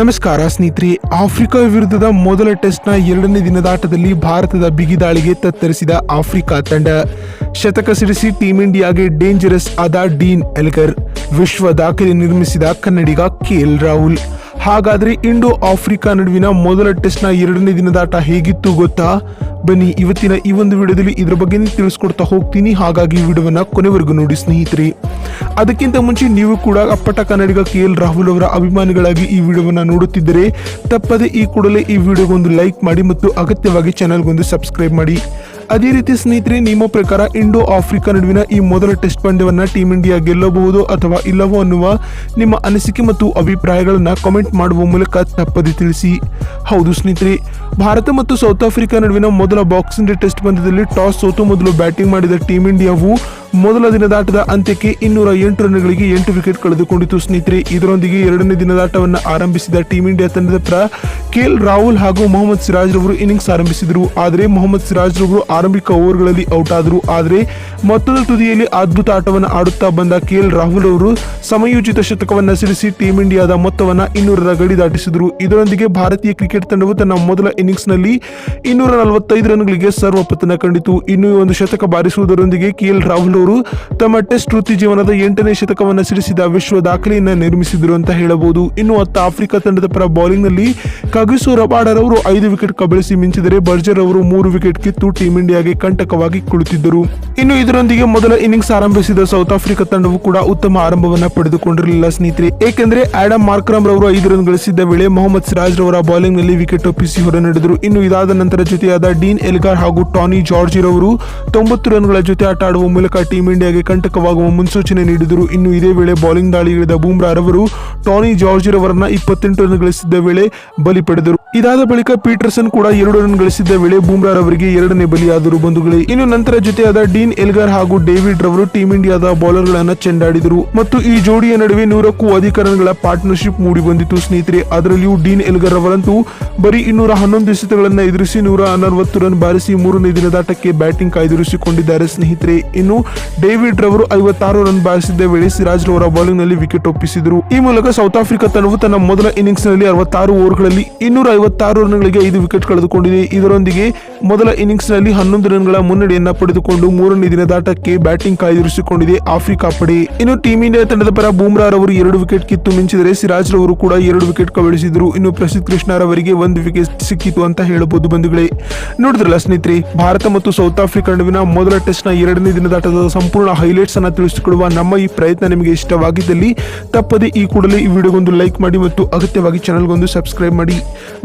ನಮಸ್ಕಾರ ಸ್ನೇಹಿತರೆ, ಆಫ್ರಿಕಾ ವಿರುದ್ಧದ ಮೊದಲ ಟೆಸ್ಟ್ನ ಎರಡನೇ ದಿನದಾಟದಲ್ಲಿ ಭಾರತದ ಬಿಗಿದಾಳಿಗೆ ತತ್ತರಿಸಿದ ಆಫ್ರಿಕಾ ತಂಡ ಶತಕ ಸಿಡಿಸಿ ಟೀಂ ಇಂಡಿಯಾಗೆ ಡೇಂಜರಸ್ ಆದ ಡೀನ್ ಎಲ್ಗರ್. ವಿಶ್ವ ದಾಖಲೆ ನಿರ್ಮಿಸಿದ ಕನ್ನಡಿಗ ಕೆಎಲ್ ರಾಹುಲ್. ಹಾಗಾದ್ರೆ ಇಂಡೋ ಆಫ್ರಿಕಾ ನಡುವಿನ ಮೊದಲ ಟೆಸ್ಟ್ನ ಎರಡನೇ ದಿನದಾಟ ಹೇಗಿತ್ತು ಗೊತ್ತಾ? ಬನ್ನಿ ಇವತ್ತಿನ ಈ ಒಂದು ವಿಡಿಯೋದಲ್ಲಿ ಇದ್ರ ಬಗ್ಗೆ ತಿಳಿಸ್ಕೊಡ್ತಾ ಹೋಗ್ತೀನಿ. ಹಾಗಾಗಿ ವಿಡಿಯೋವನ್ನು ಕೊನೆವರೆಗೂ ನೋಡಿ ಸ್ನೇಹಿತರೆ. ಅದಕ್ಕಿಂತ ಮುಂಚೆ ನೀವು ಕೂಡ ಅಪ್ಪಟ ಕನ್ನಡಿಗ ಕೆ ಎಲ್ ರಾಹುಲ್ ಅವರ ಅಭಿಮಾನಿಗಳಾಗಿ ಈ ವಿಡಿಯೋವನ್ನು ನೋಡುತ್ತಿದ್ದರೆ, ತಪ್ಪದೆ ಈ ಕೂಡಲೇ ಈ ವಿಡಿಯೋಗೊಂದು ಲೈಕ್ ಮಾಡಿ ಮತ್ತು ಅಗತ್ಯವಾಗಿ ಚಾನಲ್ಗೊಂದು ಸಬ್ಸ್ಕ್ರೈಬ್ ಮಾಡಿ. ಅದೇ ರೀತಿ ಸ್ನೇಹಿತರೆ, ನಿಮ್ಮ ಪ್ರಕಾರ ಇಂಡೋ ಆಫ್ರಿಕಾ ನಡುವಿನ ಈ ಮೊದಲ ಟೆಸ್ಟ್ ಪಂದ್ಯವನ್ನ ಟೀಂ ಇಂಡಿಯಾ ಗೆಲ್ಲಬಹುದು ಅಥವಾ ಇಲ್ಲವೋ ಅನ್ನುವ ನಿಮ್ಮ ಅನಿಸಿಕೆ ಮತ್ತು ಅಭಿಪ್ರಾಯಗಳನ್ನ ಕಾಮೆಂಟ್ ಮಾಡುವ ಮೂಲಕ ತಪ್ಪದೆ ತಿಳಿಸಿ. ಹೌದು ಸ್ನೇಹಿತರೆ, ಭಾರತ ಮತ್ತು ಸೌತ್ ಆಫ್ರಿಕಾ ನಡುವಿನ ಮೊದಲ ಬಾಕ್ಸಿಂಗ್ ಟೆಸ್ಟ್ ಪಂದ್ಯದಲ್ಲಿ ಟಾಸ್ ಸೋತು ಮೊದಲು ಬ್ಯಾಟಿಂಗ್ ಮಾಡಿದ ಟೀಮ್ ಇಂಡಿಯಾವು ಮೊದಲ ದಿನದಾಟದ ಅಂತ್ಯಕ್ಕೆ ಇನ್ನೂರ ಎಂಟು ರನ್ಗಳಿಗೆ ಎಂಟು ವಿಕೆಟ್ ಕಳೆದುಕೊಂಡಿತು ಸ್ನೇಹಿತರೆ. ಇದರೊಂದಿಗೆ ಎರಡನೇ ದಿನದಾಟವನ್ನು ಆರಂಭಿಸಿದ ಟೀಂ ಇಂಡಿಯಾ ತಂಡದ ಪರ ಕೆಎಲ್ ರಾಹುಲ್ ಹಾಗೂ ಮೊಹಮ್ಮದ್ ಸಿರಾಜ್ ರವರು ಇನ್ನಿಂಗ್ಸ್ ಆರಂಭಿಸಿದರು. ಆದರೆ ಮೊಹಮ್ಮದ್ ಸಿರಾಜ್ ರವರು ಆರಂಭಿಕ ಓವರ್ಗಳಲ್ಲಿ ಔಟ್ ಆದರು. ಆದರೆ ಮತ್ತೊಂದು ತುದಿಯಲ್ಲಿ ಅದ್ಭುತ ಆಟವನ್ನು ಆಡುತ್ತಾ ಬಂದ ಕೆಎಲ್ ರಾಹುಲ್ ಅವರು ಸಮಯೋಚಿತ ಶತಕವನ್ನು ಸಿಡಿಸಿ ಟೀಂ ಇಂಡಿಯಾದ ಮೊತ್ತವನ್ನು ಇನ್ನೂರರ ಗಡಿ ದಾಟಿಸಿದರು. ಇದರೊಂದಿಗೆ ಭಾರತೀಯ ಕ್ರಿಕೆಟ್ ತಂಡವು ತನ್ನ ಮೊದಲ ಇನ್ನಿಂಗ್ಸ್ನಲ್ಲಿ ಇನ್ನೂರ ನಲವತ್ತೈದು ರನ್ಗಳಿಗೆ ಸರ್ವಪತನ ಕಂಡಿತು. ಇನ್ನೂ ಒಂದು ಶತಕ ಬಾರಿಸುವುದರೊಂದಿಗೆ ಕೆಎಲ್ ರಾಹುಲ್ ಅವರು ತಮ್ಮ ಟೆಸ್ಟ್ ವೃತ್ತಿ ಜೀವನದ ಎಂಟನೇ ಶತಕವನ್ನು ಸಿಡಿಸಿದ ವಿಶ್ವ ದಾಖಲೆಯನ್ನು ನಿರ್ಮಿಸಿದರು ಅಂತ ಹೇಳಬಹುದು. ಇನ್ನು ಅತ್ತ ಆಫ್ರಿಕಾ ತಂಡದ ಪರ ಬೌಲಿಂಗ್ನಲ್ಲಿ ಕಗಿಸು ರಬಾಡರ್ ಅವರು ಐದು ವಿಕೆಟ್ ಕಬಳಿಸಿ ಮಿಂಚಿದರೆ ಬರ್ಜರ್ ಅವರು ಮೂರು ವಿಕೆಟ್ ಕಿತ್ತು ಟೀಂ ಇಂಡಿಯಾಗೆ ಕಂಟಕವಾಗಿ ಕುಳಿತಿದ್ದರು. ಇನ್ನು ಇದರೊಂದಿಗೆ ಮೊದಲ ಇನ್ನಿಂಗ್ಸ್ ಆರಂಭಿಸಿದ ಸೌತ್ ಆಫ್ರಿಕಾ ತಂಡವು ಕೂಡ ಉತ್ತಮ ಆರಂಭವನ್ನ ಪಡೆದುಕೊಂಡಿರಲಿಲ್ಲ ಸ್ನೇಹಿತರೆ. ಏಕೆಂದರೆ ಆಡಮ್ ಮಾರ್ಕ್ರಮ್ ರವರು ಐದು ರನ್ ಗಳಿಸಿದ್ದ ವೇಳೆ ಮೊಹಮ್ಮದ್ ಸಿರಾಜ್ ರವರ ಬೌಲಿಂಗ್ನಲ್ಲಿ ವಿಕೆಟ್ ಒಪ್ಪಿಸಿ ಹೊರ ನಡೆದರು ಇನ್ನು ಇದಾದ ನಂತರ ಜೊತೆಯಾದ ಡೀನ್ ಎಲ್ಗಾರ್ ಹಾಗೂ ಟಾನಿ ಜಾರ್ಜ್ ರವರು ತೊಂಬತ್ತು ರನ್ಗಳ ಜೊತೆ ಆಟ ಆಡುವ ಮೂಲಕ ಟೀಂ ಇಂಡಿಯಾಗೆ ಕಂಟಕವಾಗುವ ಮುನ್ಸೂಚನೆ ನೀಡಿದರು. ಇನ್ನು ಇದೇ ವೇಳೆ ಬೌಲಿಂಗ್ ಇಳಿದ ಬೂಮ್ರಾ ರವರು ಟಾನಿ ಜಾರ್ಜ್ ರವರನ್ನ ಇಪ್ಪತ್ತೆಂಟು ರನ್ ಗಳಿಸಿದ್ದ ವೇಳೆ ಬಲಿ ಪಡೆದರು. ಇದಾದ ಬಳಿಕ ಪೀಟರ್ಸನ್ ಕೂಡ ಎರಡು ರನ್ ಗಳಿಸಿದ್ದ ವೇಳೆ ಬೂಮ್ರಾ ರವರಿಗೆ ಎರಡನೇ ಬಲಿಯಾದರು ಬಂಧುಗಳೇ ಇನ್ನು ನಂತರ ಜೊತೆಯಾದ ಡೀನ್ ಎಲ್ಗರ್ ಹಾಗೂ ಡೇವಿಡ್ ರವರು ಟೀಂ ಇಂಡಿಯಾದ ಬೌಲರ್ಗಳನ್ನು ಚೆಂಡಾಡಿದರು. ಮತ್ತು ಈ ಜೋಡಿಯ ನಡುವೆ ನೂರಕ್ಕೂ ಅಧಿಕ ರನ್ಗಳ ಪಾರ್ಟ್ನರ್ಶಿಪ್ ಮೂಡಿ ಬಂದಿತು ಸ್ನೇಹಿತರೆ. ಅದರಲ್ಲಿಯೂ ಡೀನ್ ಎಲ್ಗರ್ ಅವರಂತೂ ಬರೀ ಇನ್ನೂರ ಹನ್ನೊಂದು ಎಸೆತಗಳನ್ನು ಎದುರಿಸಿ ನೂರ ನಲವತ್ತು ರನ್ ಬಾರಿಸಿ ಮೂರನೇ ದಿನದಾಟಕ್ಕೆ ಬ್ಯಾಟಿಂಗ್ ಕಾಯ್ದಿರಿಸಿಕೊಂಡಿದ್ದಾರೆ ಸ್ನೇಹಿತರೆ. ಇನ್ನು ಡೇವಿಡ್ ರವರು ಐವತ್ತಾರು ರನ್ ಬಾರಿಸಿದ್ದ ವೇಳೆ ಸಿರಾಜ್ ರವರ ಬೌಲಿಂಗ್ನಲ್ಲಿ ವಿಕೆಟ್ ಒಪ್ಪಿಸಿದರು. ಈ ಮೂಲಕ ಸೌತ್ ಆಫ್ರಿಕಾ ತಂಡವು ತನ್ನ ಮೊದಲ ಇನ್ನಿಂಗ್ಸ್ನಲ್ಲಿ ಅರವತ್ತಾರು ಓವರ್ಗಳಲ್ಲಿ ಇನ್ನೂರ ಐವತ್ತಾರು ರನ್ಗಳಿಗೆ ಐದು ವಿಕೆಟ್ ಕಳೆದುಕೊಂಡಿದೆ. ಇದರೊಂದಿಗೆ ಮೊದಲ ಇನ್ನಿಂಗ್ಸ್ನಲ್ಲಿ ಹನ್ನೊಂದು ರನ್ಗಳ ಮುನ್ನಡೆಯನ್ನ ಪಡೆದುಕೊಂಡು ಮೂರನೇ ದಿನದಾಟಕ್ಕೆ ಬ್ಯಾಟಿಂಗ್ ಕಾಯ್ದಿರಿಸಿಕೊಂಡಿದೆ ಆಫ್ರಿಕಾ ಪಡೆ. ಇನ್ನು ಟೀಂ ಇಂಡಿಯಾ ತಂಡದ ಪರ ಬೂಮ್ರಾ ರವರು ಎರಡು ವಿಕೆಟ್ ಕಿತ್ತು ಮಿಂಚಿದರೆ ಸಿರಾಜ್ ರವರು ಕೂಡ ಎರಡು ವಿಕೆಟ್ ಕಬಳಿಸಿದರು. ಇನ್ನು ಪ್ರಸಿದ್ಧ ಕೃಷ್ಣ ರವರಿಗೆ ಒಂದು ವಿಕೆಟ್ ಸಿಕ್ಕಿತು ಅಂತ ಹೇಳಬಹುದು ಬಂಧುಗಳೇ. ನೋಡಿದ್ರಲ್ಲ ಸ್ನೇಹಿತರೆ, ಭಾರತ ಮತ್ತು ಸೌತ್ ಆಫ್ರಿಕಾ ನಡುವಿನ ಮೊದಲ ಟೆಸ್ಟ್ನ ಎರಡನೇ ದಿನದಾಟದ ಸಂಪೂರ್ಣ ಹೈಲೈಟ್ಸ್ ಅನ್ನು ತಿಳಿಸಿಕೊಡುವ ನಮ್ಮ ಈ ಪ್ರಯತ್ನ ನಿಮಗೆ ಇಷ್ಟವಾಗಿದ್ದಲ್ಲಿ ತಪ್ಪದೆ ಈ ಕೂಡಲೇ ಈ ವಿಡಿಯೋಗೊಂದು ಲೈಕ್ ಮಾಡಿ ಮತ್ತು ಅಗತ್ಯವಾಗಿ ಚಾನಲ್ಗೊಂದು ಸಬ್ಸ್ಕ್ರೈಬ್ ಮಾಡಿ.